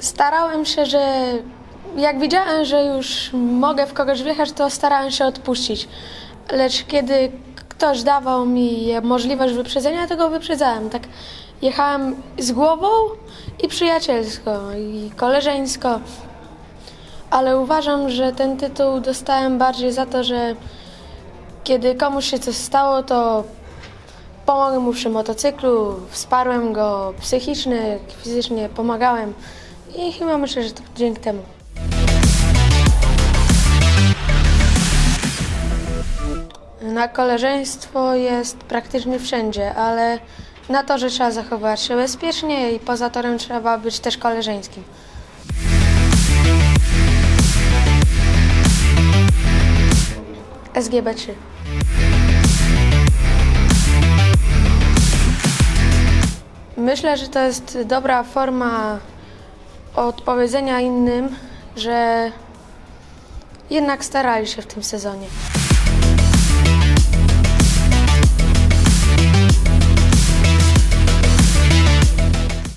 Starałem się, że jak widziałem, że już mogę w kogoś wjechać, to starałem się odpuścić. Lecz kiedy ktoś dawał mi możliwość wyprzedzenia, to go wyprzedzałem. Tak jechałem z głową i przyjacielsko, i koleżeńsko. Ale uważam, że ten tytuł dostałem bardziej za to, że kiedy komuś się coś stało, to pomogłem mu przy motocyklu, wsparłem go psychicznie, fizycznie, pomagałem i chyba myślę, że to dzięki temu. Na koleżeństwo jest praktycznie wszędzie, ale na to, że trzeba zachowywać się bezpiecznie i poza torem trzeba być też koleżeńskim. SGB 3. Myślę, że to jest dobra forma odpowiedzenia innym, że jednak starali się w tym sezonie.